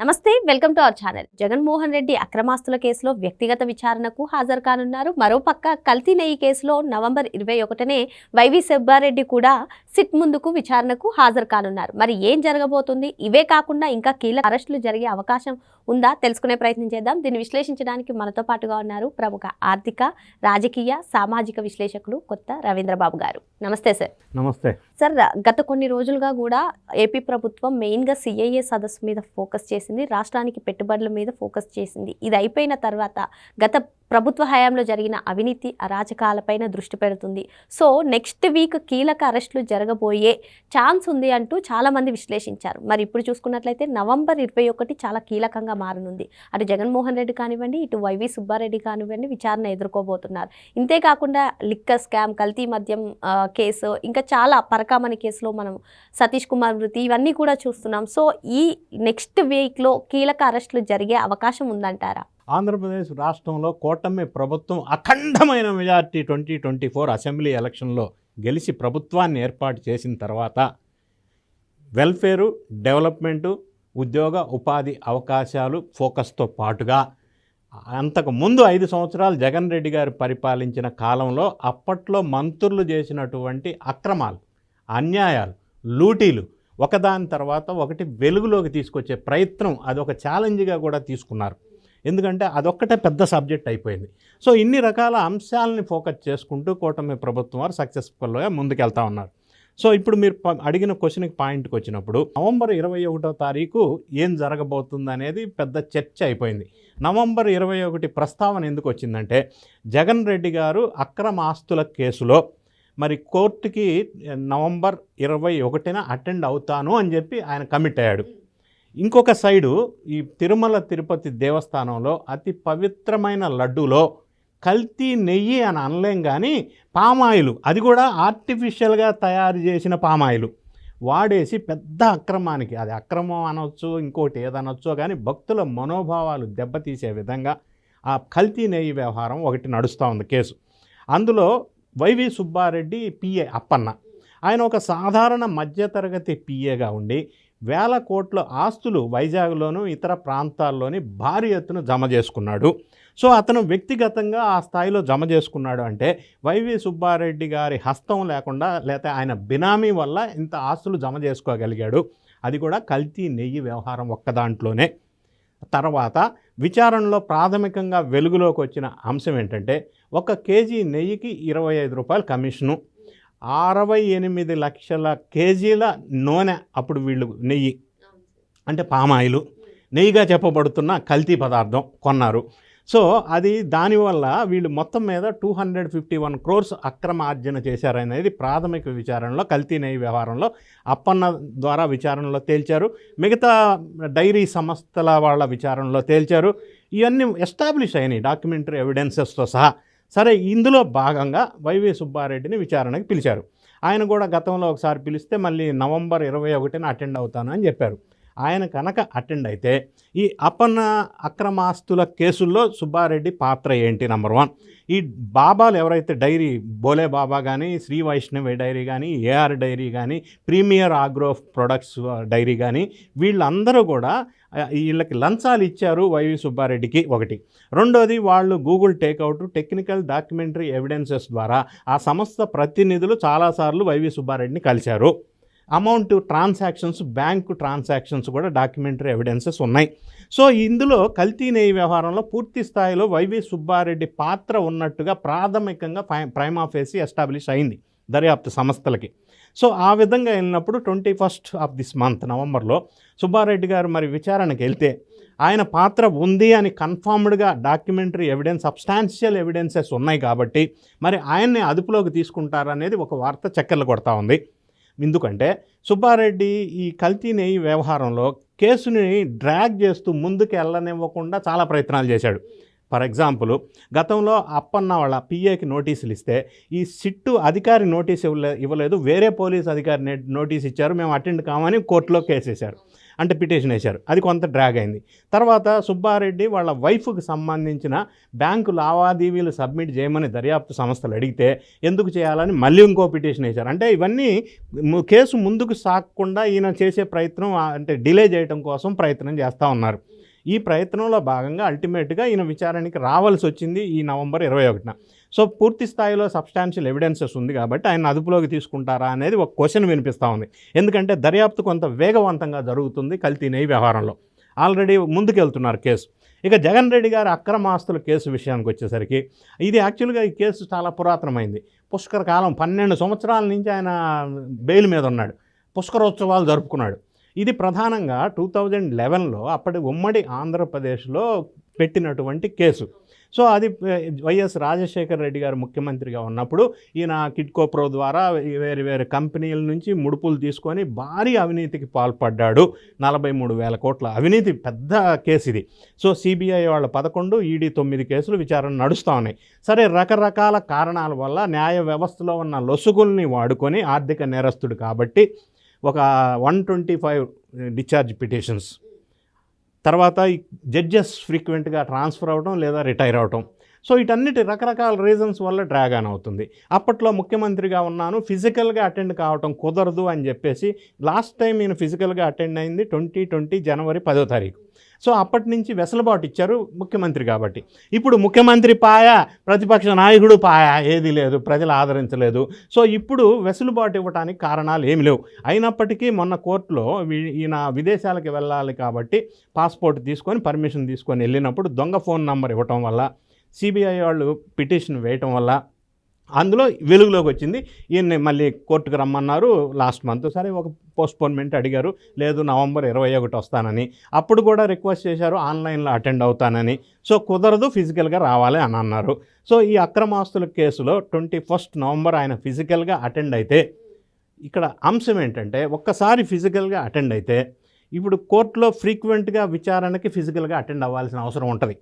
నమస్తే welcome to our channel. Jaganmohan Reddy అక్రమాస్తుల కేసులో వ్యక్తిగత విచారణకు హాజరు కానున్నారు మరోపక్క కల్తీ నెయ్యి కేసులో నవంబర్ ఇరవై ఒకటనే వైవి సుబ్బారెడ్డి కూడా సిట్ ముందుకు విచారణకు హాజరు కానున్నారు మరి ఏం జరగబోతుంది? ఇవే కాకుండా ఇంకా కీలక అరెస్టులు జరిగే అవకాశం ఉందా? తెలుసుకునే ప్రయత్నం చేద్దాం. దీన్ని విశ్లేషించడానికి మనతో పాటుగా ఉన్నారు ప్రముఖ ఆర్థిక రాజకీయ సామాజిక విశ్లేషకులు కొత్త రవీంద్రబాబు గారు. నమస్తే సార్. నమస్తే. సార్ గత కొన్ని రోజులుగా కూడా ఏపీ ప్రభుత్వం మెయిన్గా సిఐఏ సదస్సు మీద ఫోకస్ చేసింది రాష్ట్రానికి పెట్టుబడుల మీద ఫోకస్ చేసింది. ఇది అయిపోయిన తర్వాత గత ప్రభుత్వ హయాంలో జరిగిన అవినీతి అరాచకాలపైన దృష్టి పెడుతుంది. సో నెక్స్ట్ వీక్ కీలక అరెస్టులు జరగబోయే ఛాన్స్ ఉంది అంటూ చాలామంది విశ్లేషించారు. మరి ఇప్పుడు చూసుకున్నట్లయితే నవంబర్ ఇరవై ఒకటి చాలా కీలకంగా మారనుంది. అటు జగన్మోహన్ రెడ్డి కానివ్వండి ఇటు వైవి సుబ్బారెడ్డి కానివ్వండి విచారణ ఎదుర్కోబోతున్నారు. ఇంతేకాకుండా లిక్కర్ స్కామ్ కల్తీ మద్యం కేసు ఇంకా చాలా పరకామణి కేసులో మనం సతీష్ కుమార్ మృతి ఇవన్నీ కూడా చూస్తున్నాం. సో ఈ నెక్స్ట్ వీక్ లో కీలక అరెస్టులు జరిగే అవకాశం ఉందంటారా? ఆంధ్రప్రదేశ్ రాష్ట్రంలో కూటమి ప్రభుత్వం అఖండమైన majority twenty twenty four assembly ఎలక్షన్లో గెలిచి ప్రభుత్వాన్ని ఏర్పాటు చేసిన తర్వాత వెల్ఫేరు డెవలప్మెంటు ఉద్యోగ ఉపాధి అవకాశాలు ఫోకస్తో పాటుగా అంతకు ముందు ఐదు సంవత్సరాలు జగన్ రెడ్డి గారు పరిపాలించిన కాలంలో అప్పట్లో మంత్రులు చేసినటువంటి అక్రమాలు అన్యాయాలు లూటీలు ఒకదాని తర్వాత ఒకటి వెలుగులోకి తీసుకొచ్చే ప్రయత్నం అదొక ఛాలెంజ్గా కూడా తీసుకున్నారు. ఎందుకంటే అదొక్కటే పెద్ద సబ్జెక్ట్ అయిపోయింది. సో ఇన్ని రకాల అంశాలని ఫోకస్ చేసుకుంటూ కూటమి ప్రభుత్వం వారు సక్సెస్ఫుల్గా ముందుకెళ్తా ఉన్నారు. సో ఇప్పుడు మీరు ప- అడిగిన క్వశ్చన్కి పాయింట్కి వచ్చినప్పుడు నవంబర్ ఇరవై ఒకటో తారీఖు ఏం జరగబోతుంది అనేది పెద్ద చర్చ అయిపోయింది. నవంబర్ ఇరవై ఒకటి ప్రస్తావన ఎందుకు వచ్చిందంటే జగన్ రెడ్డి గారు అక్రమ ఆస్తుల కేసులో మరి కోర్టుకి నవంబర్ ఇరవై ఒకటిన అటెండ్ అవుతాను అని చెప్పి ఆయన కమిట్ అయ్యాడు. ఇంకొక సైడు ఈ తిరుమల తిరుపతి దేవస్థానంలో అతి పవిత్రమైన లడ్డూలో కల్తీ నెయ్యి అని అనలేం కానీ పామాయిలు. అది కూడా ఆర్టిఫిషియల్గా తయారు చేసిన పామాయిలు. వాడేసి పెద్ద అక్రమానికి అది అక్రమం అనొచ్చు ఇంకోటి ఏదనొచ్చో కానీ భక్తుల మనోభావాలు దెబ్బతీసే విధంగా ఆ కల్తీ నెయ్యి వ్యవహారం ఒకటి నడుస్తూ ఉంది కేసు. అందులో వైవి సుబ్బారెడ్డి పిఏ అప్పన్న. ఆయన ఒక సాధారణ మధ్యతరగతి పిఏగా ఉండి వేల కోట్ల ఆస్తులు వైజాగ్లోను ఇతర ప్రాంతాల్లోని భారీ ఎత్తున జమ చేసుకున్నాడు. సో అతను వ్యక్తిగతంగా ఆ స్థాయిలో జమ చేసుకున్నాడు అంటే వైవి సుబ్బారెడ్డి గారి హస్తం లేకుండా లేకపోతే ఆయన బినామీ వల్ల ఇంత ఆస్తులు జమ చేసుకోగలిగాడు. అది కూడా కల్తీ నెయ్యి వ్యవహారం ఒక్క దాంట్లోనే. తర్వాత విచారణలో ప్రాథమికంగా వెలుగులోకి వచ్చిన అంశం ఏంటంటే ఒక కేజీ నెయ్యికి ఇరవై ఐదు రూపాయలు కమిషను. అరవై ఎనిమిది లక్షల కేజీల నూనె అప్పుడు వీళ్ళు నెయ్యి. అంటే పామాయిలు. నెయ్యిగా చెప్పబడుతున్న కల్తీ పదార్థం కొన్నారు. సో అది దానివల్ల వీళ్ళు మొత్తం మీద two hundred fifty one crores అక్రమ ఆర్జన చేశారనేది ప్రాథమిక విచారణలో కల్తీ నెయ్యి వ్యవహారంలో అప్పన్న ద్వారా విచారణలో తేల్చారు. మిగతా డైరీ సంస్థల వాళ్ళ విచారణలో తేల్చారు. ఇవన్నీ ఎస్టాబ్లిష్ అయినాయి డాక్యుమెంటరీ ఎవిడెన్సెస్తో సహా. సరే ఇందులో భాగంగా వైవి సుబ్బారెడ్డిని విచారణకు పిలిచారు. ఆయన కూడా గతంలో ఒకసారి పిలిస్తే మళ్ళీ నవంబర్ ఇరవై ఒకటిన అటెండ్ అవుతాను అని చెప్పారు. ఆయన కనుక అటెండ్ అయితే ఈ అపన్న అక్రమాస్తుల కేసుల్లో సుబ్బారెడ్డి పాత్ర ఏంటి నెంబర్ వన్? ఈ బాబాలు ఎవరైతే డైరీ బోలే బాబా కానీ శ్రీ వైష్ణవి డైరీ కానీ ఏఆర్ డైరీ కానీ ప్రీమియర్ ఆగ్రో ప్రొడక్ట్స్ డైరీ కానీ వీళ్ళందరూ కూడా వీళ్ళకి లంచాలు ఇచ్చారు వైవి సుబ్బారెడ్డికి ఒకటి. రెండోది వాళ్ళు Google Takeout technical documentary evidences ద్వారా ఆ సంస్థ ప్రతినిధులు చాలాసార్లు వైవి సుబ్బారెడ్డిని కలిశారు. అమౌంట్ ట్రాన్సాక్షన్స్ బ్యాంకు ట్రాన్సాక్షన్స్ కూడా డాక్యుమెంటరీ ఎవిడెన్సెస్ ఉన్నాయి. సో ఇందులో కల్తీ నెయ్యి వ్యవహారంలో పూర్తి స్థాయిలో వైవి సుబ్బారెడ్డి పాత్ర ఉన్నట్టుగా ప్రాథమికంగా ప్రైమ్ ఆఫేసి ఎస్టాబ్లిష్ అయింది దర్యాప్తు సంస్థలకి. సో ఆ విధంగా వెళ్ళినప్పుడు twenty first of this month నవంబర్లో సుబ్బారెడ్డి గారు మరి విచారణకి వెళ్తే ఆయన పాత్ర ఉంది అని కన్ఫర్మ్డ్గా డాక్యుమెంటరీ ఎవిడెన్స్ సబ్స్టాన్షియల్ ఎవిడెన్సెస్ ఉన్నాయి కాబట్టి మరి ఆయన్ని అదుపులోకి తీసుకుంటారనేది ఒక వార్త చక్కెర్లు కొడతా ఉంది. ఎందుకంటే సుబ్బారెడ్డి ఈ కల్తీ నెయ్యి వ్యవహారంలో కేసుని డ్రాగ్ చేస్తూ ముందుకు వెళ్ళనివ్వకుండా చాలా ప్రయత్నాలు చేశాడు. ఫర్ ఎగ్జాంపుల్ గతంలో అప్పన్న వాళ్ళ పిఏకి నోటీసులు ఇస్తే ఈ సిట్టు అధికారి నోటీస్ ఇవ్వలే ఇవ్వలేదు వేరే పోలీస్ అధికారి నోటీస్ ఇచ్చారు మేము అటెండ్ కామని కోర్టులో కేసేశారు. అంటే పిటిషన్ వేశారు. అది కొంత డ్రాగ్ అయింది. తర్వాత సుబ్బారెడ్డి వాళ్ళ వైఫ్కి సంబంధించిన బ్యాంకు లావాదేవీలు సబ్మిట్ చేయమని దర్యాప్తు సంస్థలు అడిగితే ఎందుకు చేయాలని మళ్ళీ ఇంకో పిటిషన్ వేశారు. అంటే ఇవన్నీ కేసు ముందుకు సాగకుండా ఈయన చేసే ప్రయత్నం అంటే డిలే చేయడం కోసం ప్రయత్నం చేస్తూ ఉన్నారు. ఈ ప్రయత్నంలో భాగంగా అల్టిమేట్గా ఈయన విచారణకి రావాల్సి వచ్చింది ఈ నవంబర్ ఇరవై ఒకటిన. సో పూర్తి స్థాయిలో సబ్స్టాన్షియల్ ఎవిడెన్సెస్ ఉంది కాబట్టి ఆయన అదుపులోకి తీసుకుంటారా అనేది ఒక క్వశ్చన్ వినిపిస్తూ ఉంది. ఎందుకంటే దర్యాప్తు కొంత వేగవంతంగా జరుగుతుంది కల్తీ నెయ్యి వ్యవహారంలో. ఆల్రెడీ ముందుకెళ్తున్నారు కేసు. ఇక జగన్ రెడ్డి గారి అక్రమ ఆస్తుల కేసు విషయానికి వచ్చేసరికి ఇది యాక్చువల్గా ఈ కేసు చాలా పురాతనమైంది. పుష్కర కాలం పన్నెండు సంవత్సరాల నుంచి ఆయన బెయిల్ మీద ఉన్నాడు. పుష్కరోత్సవాలు జరుపుకున్నాడు. ఇది ప్రధానంగా టూ థౌజండ్ లెవెన్లో అప్పటి ఉమ్మడి ఆంధ్రప్రదేశ్లో పెట్టినటువంటి కేసు. సో అది వైఎస్ రాజశేఖర రెడ్డి గారు ముఖ్యమంత్రిగా ఉన్నప్పుడు ఈయన కిడ్కో ప్రో ద్వారా వేరే వేరే కంపెనీల నుంచి ముడుపులు తీసుకొని భారీ అవినీతికి పాల్పడ్డాడు. నలభై మూడు వేల కోట్ల అవినీతి పెద్ద కేసు ఇది. సో సిబిఐ వాళ్ళ పదకొండు ఈడీ తొమ్మిది కేసులు విచారణ నడుస్తూ ఉన్నాయి. సరే రకరకాల కారణాల వల్ల న్యాయ వ్యవస్థలో ఉన్న లొసుగుల్ని వాడుకొని ఆర్థిక నేరస్తుడు కాబట్టి ఒక one twenty five discharge petitions తర్వాత ఈ జడ్జెస్ ఫ్రీక్వెంట్గా ట్రాన్స్ఫర్ అవ్వడం లేదా రిటైర్ అవ్వటం సో ఇటన్నిటి రకరకాల రీజన్స్ వల్ల డ్రాగ్ ఆన్ అవుతుంది. అప్పట్లో ముఖ్యమంత్రిగా ఉన్నాను ఫిజికల్గా అటెండ్ కావటం కుదరదు అని చెప్పేసి లాస్ట్ టైం నేను ఫిజికల్గా అటెండ్ అయింది ట్వంటీ ట్వంటీ జనవరి పదో తారీఖు. సో అప్పటి నుంచి వెసులుబాటు ఇచ్చారు ముఖ్యమంత్రి కాబట్టి. ఇప్పుడు ముఖ్యమంత్రి పాయ ప్రతిపక్ష నాయకుడు పాయ ఏది లేదు ప్రజలు ఆదరించలేదు. సో ఇప్పుడు వెసులుబాటు ఇవ్వడానికి కారణాలు ఏమి లేవు. అయినప్పటికీ మొన్న కోర్టులో ఈయన విదేశాలకు వెళ్ళాలి కాబట్టి పాస్పోర్ట్ తీసుకొని పర్మిషన్ తీసుకొని వెళ్ళినప్పుడు దొంగ ఫోన్ నంబర్ ఇవ్వటం వల్ల సిబిఐ వాళ్ళు పిటిషన్ వేయటం వల్ల అందులో వెలుగులోకి వచ్చింది. ఈయన్ని మళ్ళీ కోర్టుకు రమ్మన్నారు. లాస్ట్ మంత్ సరే ఒక పోస్ట్పోన్మెంట్ అడిగారు. లేదు నవంబర్ ఇరవై ఒకటి వస్తానని. అప్పుడు కూడా రిక్వెస్ట్ చేశారు ఆన్లైన్లో అటెండ్ అవుతానని. సో కుదరదు ఫిజికల్గా రావాలి అని అన్నారు. సో ఈ అక్రమాస్తుల కేసులో ట్వంటీ ఫస్ట్ నవంబర్ ఆయన ఫిజికల్గా అటెండ్ అయితే ఇక్కడ అంశం ఏంటంటే ఒక్కసారి ఫిజికల్గా అటెండ్ అయితే ఇప్పుడు కోర్టులో ఫ్రీక్వెంట్గా విచారణకి ఫిజికల్గా అటెండ్ అవ్వాల్సిన అవసరం ఉంటుంది.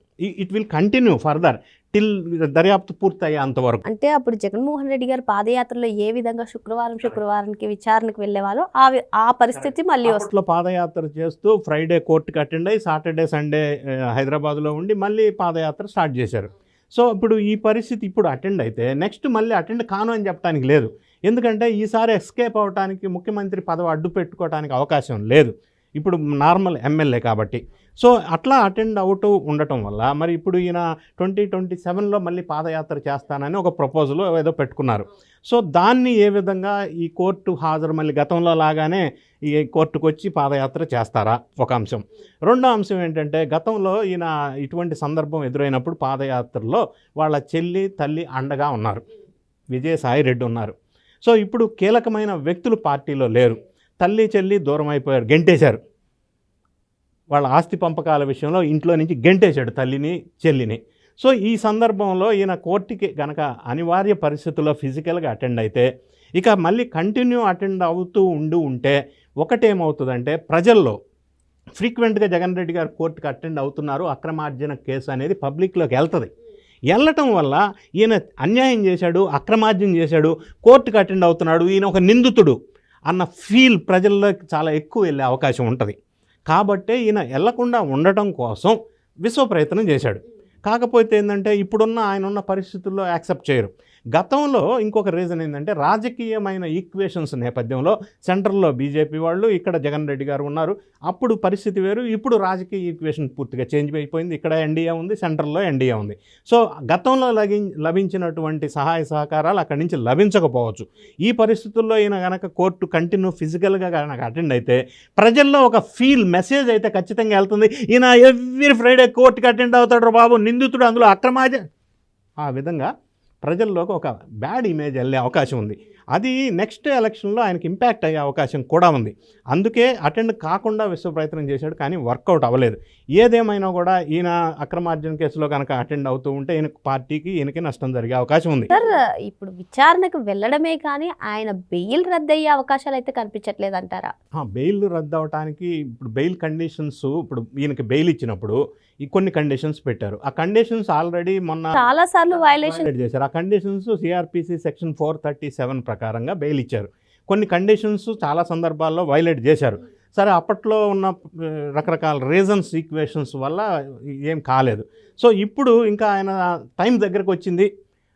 It will continue further till దర్యాప్తు పూర్తయ్యేంత వరకు. అంటే అప్పుడు జగన్మోహన్ రెడ్డి గారు పాదయాత్రలో ఏ విధంగా శుక్రవారం శుక్రవారానికి విచారణకు వెళ్ళేవారో ఆ ఆ పరిస్థితి మళ్ళీ వస్తుంది పాదయాత్ర చేస్తూ ఫ్రైడే కోర్టుకి అటెండ్ అయ్యి సాటర్డే సండే హైదరాబాద్లో ఉండి మళ్ళీ పాదయాత్ర స్టార్ట్ చేశారు. సో ఇప్పుడు ఈ పరిస్థితి ఇప్పుడు అటెండ్ అయితే నెక్స్ట్ మళ్ళీ అటెండ్ కాను అని చెప్పడానికి లేదు. ఎందుకంటే ఈసారి ఎస్కేప్ అవడానికి ముఖ్యమంత్రి పదవి అడ్డు పెట్టుకోవడానికి అవకాశం లేదు. ఇప్పుడు నార్మల్ ఎమ్మెల్యే కాబట్టి. సో అట్లా అటెండ్ అవుతూ ఉండటం వల్ల మరి ఇప్పుడు ఈయన ట్వంటీ ట్వంటీ సెవెన్లో మళ్ళీ పాదయాత్ర చేస్తానని ఒక ప్రపోజల్ ఏదో పెట్టుకున్నారు. సో దాన్ని ఏ విధంగా ఈ కోర్టు హాజరు మళ్ళీ గతంలో లాగానే ఈ కోర్టుకు వచ్చి పాదయాత్ర చేస్తారా? ఒక అంశం. రెండో అంశం ఏంటంటే గతంలో ఈయన ఇటువంటి సందర్భం ఎదురైనప్పుడు పాదయాత్రలో వాళ్ళ చెల్లి తల్లి అండగా ఉన్నారు. విజయసాయి రెడ్డి ఉన్నారు. సో ఇప్పుడు కీలకమైన వ్యక్తులు పార్టీలో లేరు. తల్లి చెల్లి దూరం అయిపోయారు గెంటేశారు. వాళ్ళ ఆస్తి పంపకాల విషయంలో ఇంట్లో నుంచి గెంటేశాడు తల్లిని చెల్లిని. సో ఈ సందర్భంలో ఈయన కోర్టుకి గనక అనివార్య పరిస్థితుల్లో ఫిజికల్గా అటెండ్ అయితే ఇక మళ్ళీ కంటిన్యూ అటెండ్ అవుతూ ఉండి ఉంటే ఒకటేమవుతుందంటే ప్రజల్లో ఫ్రీక్వెంట్గా జగన్ రెడ్డి గారు కోర్టుకి అటెండ్ అవుతున్నారు అక్రమార్జన కేసు అనేది పబ్లిక్లోకి వెళ్తుంది. వెళ్ళటం వల్ల ఈయన అన్యాయం చేశాడు అక్రమార్జన చేశాడు కోర్టుకి అటెండ్ అవుతున్నాడు ఈయన ఒక నిందితుడు. అన్న ఫీల్ ప్రజల్లోకి చాలా ఎక్కువ వెళ్ళే అవకాశం ఉంటుంది. కాబట్టే ఈయన వెళ్ళకుండా ఉండటం కోసం విశ్వ ప్రయత్నం చేశాడు. కాకపోతే ఏంటంటే ఇప్పుడున్న ఆయన ఉన్న పరిస్థితుల్లో యాక్సెప్ట్ చేయరు. గతంలో ఇంకొక రీజన్ ఏంటంటే రాజకీయమైన ఈక్వేషన్స్ నేపథ్యంలో సెంట్రల్లో బీజేపీ వాళ్ళు ఇక్కడ జగన్ రెడ్డి గారు ఉన్నారు. అప్పుడు పరిస్థితి వేరు ఇప్పుడు రాజకీయ ఈక్వేషన్ పూర్తిగా చేంజ్ అయిపోయింది. ఇక్కడ ఎన్డీఏ ఉంది సెంట్రల్లో ఎన్డీఏ ఉంది. సో గతంలో లగి లభించినటువంటి సహాయ సహకారాలు అక్కడి నుంచి లభించకపోవచ్చు. ఈ పరిస్థితుల్లో ఈయన కనుక కోర్టు కంటిన్యూ ఫిజికల్గా కనుక అటెండ్ అయితే ప్రజల్లో ఒక ఫీల్ మెసేజ్ అయితే ఖచ్చితంగా వెళ్తుంది. ఈయన ఎవ్రీ ఫ్రైడే కోర్టుకి అటెండ్ అవుతాడు బాబు నిందితుడు అందులో అక్రమాజ ఆ విధంగా ప్రజల్లోకి ఒక బ్యాడ్ ఇమేజ్ వెళ్ళే అవకాశం ఉంది. అది నెక్స్ట్ ఎలక్షన్లో ఆయనకి ఇంపాక్ట్ అయ్యే అవకాశం కూడా ఉంది. అందుకే అటెండ్ కాకుండా విశ్వ ప్రయత్నం చేశాడు కానీ వర్కౌట్ అవ్వలేదు. ఏదేమైనా కూడా ఈయన అక్రమార్జన కేసులో కనుక అటెండ్ అవుతూ ఉంటే ఈయన పార్టీకి ఈయనకి నష్టం జరిగే అవకాశం ఉంది. సార్ ఇప్పుడు విచారణకు వెళ్ళడమే కానీ ఆయన బెయిల్ రద్దయ్యే అవకాశాలు అయితే కనిపించట్లేదు అంటారా? ఆ, బెయిల్ రద్దు అవడానికి ఇప్పుడు బెయిల్ కండిషన్స్ ఇప్పుడు ఈయనకి బెయిల్ ఇచ్చినప్పుడు ఈ కొన్ని కండిషన్స్ పెట్టారు. ఆ కండిషన్స్ ఆల్రెడీ మొన్న చాలా సార్లు వైలేషన్ చేశారు. ఆ conditions CRPC section four thirty seven ప్రకారంగా బెయిల్ ఇచ్చారు. కొన్ని కండిషన్స్ చాలా సందర్భాల్లో వైలేట్ చేశారు. సరే అప్పట్లో ఉన్న రకరకాల రీజన్స్ ఈక్వేషన్స్ వల్ల ఏం కాలేదు. సో ఇప్పుడు ఇంకా ఆయన టైం దగ్గరకు వచ్చింది.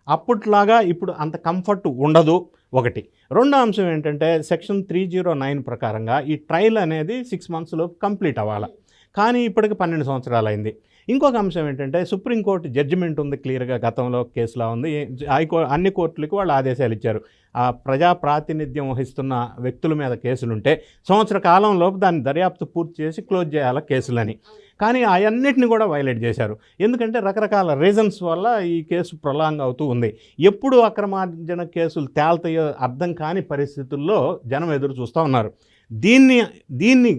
అప్పట్లాగా ఇప్పుడు అంత కంఫర్ట్ ఉండదు ఒకటి. రెండో అంశం ఏంటంటే సెక్షన్ త్రీ జీరో నైన్ ప్రకారంగా ఈ ట్రయల్ అనేది సిక్స్ మంత్స్లో కంప్లీట్ అవ్వాలి. కానీ ఇప్పటికి పన్నెండు సంవత్సరాలు అయింది ఇంకొక అంశం ఏంటంటే సుప్రీంకోర్టు జడ్జిమెంట్ ఉంది క్లియర్గా గతంలో కేసులా ఉంది. హైకో అన్ని కోర్టులకు వాళ్ళు ఆదేశాలు ఇచ్చారు. ఆ ప్రజా ప్రాతినిధ్యం వహిస్తున్న వ్యక్తుల మీద కేసులుంటే సంవత్సర కాలంలోపు దాన్ని దర్యాప్తు పూర్తి చేసి క్లోజ్ చేయాలి కేసులని. కానీ అవన్నిటిని కూడా వైలేట్ చేశారు. ఎందుకంటే రకరకాల రీజన్స్ వల్ల ఈ కేసు ప్రొలాంగ్ అవుతూ ఉంది. ఎప్పుడు అక్రమార్జన కేసులు తేల్తాయో అర్థం కాని పరిస్థితుల్లో జనం ఎదురు చూస్తూ ఉన్నారు. దీన్ని దీన్ని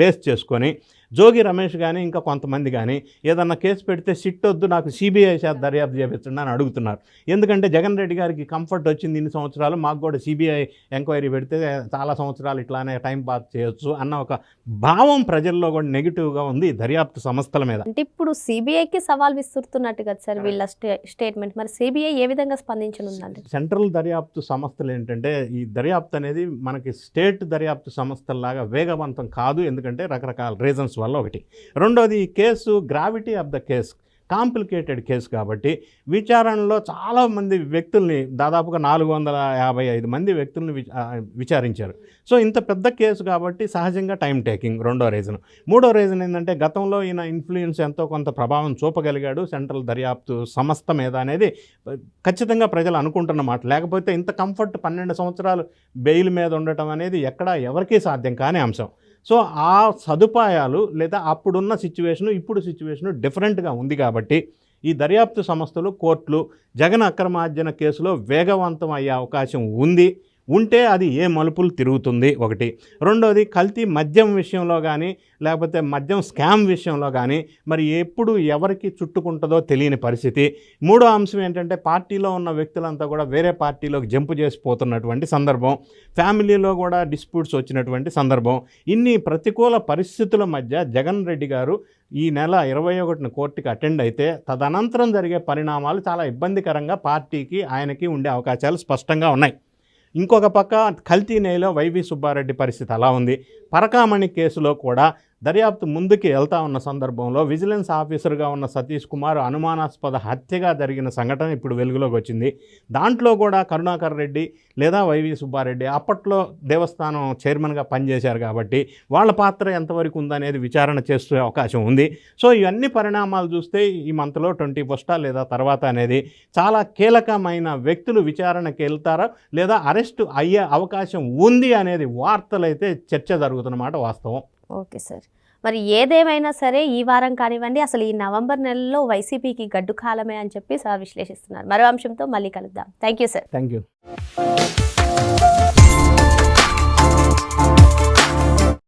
బేస్ చేసుకొని జోగి రమేష్ కానీ ఇంకా కొంతమంది కానీ ఏదన్నా కేసు పెడితే సిట్ వద్దు నాకు సిబిఐ చేత దర్యాప్తు చేపించండి అని అడుగుతున్నారు. ఎందుకంటే జగన్ రెడ్డి గారికి కంఫర్ట్ వచ్చింది ఇన్ని సంవత్సరాలు మాకు కూడా సిబిఐ ఎంక్వైరీ పెడితే చాలా సంవత్సరాలు ఇట్లానే టైం పాస్ చేయొచ్చు అన్న ఒక భావం ప్రజల్లో కూడా నెగిటివ్గా ఉంది దర్యాప్తు సంస్థల మీద. అంటే ఇప్పుడు సిబిఐకి సవాల్ విసురుతున్నట్టు కదా సార్ వీళ్ళ స్టే స్టేట్మెంట్. మరి సిబిఐ ఏ విధంగా స్పందించనుందండి? సెంట్రల్ దర్యాప్తు సంస్థలు ఏంటంటే ఈ దర్యాప్తు అనేది మనకి స్టేట్ దర్యాప్తు సంస్థల్లాగా వేగవంతం కాదు ఎందుకంటే రకరకాల రీజన్స్ వల్ల ఒకటి. రెండోది case gravity of the case complicated case కాబట్టి విచారణలో చాలామంది వ్యక్తుల్ని దాదాపుగా నాలుగు వందల యాభై ఐదు మంది వ్యక్తుల్ని విచారించారు. సో ఇంత పెద్ద కేసు కాబట్టి సహజంగా టైం టేకింగ్ రెండో రీజన్ మూడో రీజన్ ఏంటంటే గతంలో ఈయన ఇన్ఫ్లుయెన్స్ ఎంతో కొంత ప్రభావం చూపగలిగాడు. సెంట్రల్ దర్యాప్తు సంస్థ మీద అనేది ఖచ్చితంగా ప్రజలు అనుకుంటున్నమాట లేకపోతే ఇంత కంఫర్ట్ పన్నెండు సంవత్సరాలు బెయిల్ మీద ఉండటం అనేది ఎక్కడా ఎవరికీ సాధ్యం కాని అంశం. సో ఆ సదుపాయాలు లేదా అప్పుడున్న సిచ్యువేషను ఇప్పుడు సిచ్యువేషను డిఫరెంట్గా ఉంది కాబట్టి ఈ దర్యాప్తు సంస్థలు కోర్టులు జగన్ అక్రమార్జన కేసులో వేగవంతం అయ్యే అవకాశం ఉంది. ఉంటే అది ఏ మలుపులు తిరుగుతుంది? ఒకటి. రెండోది కల్తీ మద్యం విషయంలో కానీ లేకపోతే మద్యం స్కామ్ విషయంలో కానీ మరి ఎప్పుడు ఎవరికి చుట్టుకుంటుందో తెలియని పరిస్థితి. మూడో అంశం ఏంటంటే పార్టీలో ఉన్న వ్యక్తులంతా కూడా వేరే పార్టీలోకి జంపు చేసిపోతున్నటువంటి సందర్భం. ఫ్యామిలీలో కూడా డిస్ప్యూట్స్ వచ్చినటువంటి సందర్భం. ఇన్ని ప్రతికూల పరిస్థితుల మధ్య జగన్ రెడ్డి గారు ఈ నెల ఇరవై ఒకటిన కోర్టుకి అటెండ్ అయితే తదనంతరం జరిగే పరిణామాలు చాలా ఇబ్బందికరంగా పార్టీకి ఆయనకి ఉండే అవకాశాలు స్పష్టంగా ఉన్నాయి. ఇంకొక పక్క కల్తీ నేలో వైవి సుబ్బారెడ్డి పరిస్థితి అలా ఉంది. పరకామణి కేసులో కూడా దర్యాప్తు ముందుకు వెళ్తా ఉన్న సందర్భంలో విజిలెన్స్ ఆఫీసర్గా ఉన్న సతీష్ కుమార్ అనుమానాస్పద హత్యగా జరిగిన సంఘటన ఇప్పుడు వెలుగులోకి వచ్చింది. దాంట్లో కూడా కరుణాకర్ రెడ్డి లేదా వైవి సుబ్బారెడ్డి అప్పట్లో దేవస్థానం చైర్మన్గా పనిచేశారు కాబట్టి వాళ్ళ పాత్ర ఎంతవరకు ఉందనేది విచారణ చేసే అవకాశం ఉంది. సో ఇవన్నీ పరిణామాలు చూస్తే ఈ మంత్లో ట్వంటీ ఫస్టా లేదా తర్వాత అనేది చాలా కీలకమైన వ్యక్తులు విచారణకి వెళ్తారా లేదా అరెస్ట్ అయ్యే అవకాశం ఉంది అనేది వార్తలైతే చర్చ జరుగుతున్నమాట వాస్తవం. Okay sir. మరి ఏదేమైనా సరే ఈ వారం కానివ్వండి అసలు ఈ నవంబర్ నెలలో వైసీపీకి గడ్డు కాలమే అని చెప్పి సార్ విశ్లేషిస్తున్నారు. మరో అంశంతో మళ్ళీ కలుద్దాం. Thank you sir. Thank you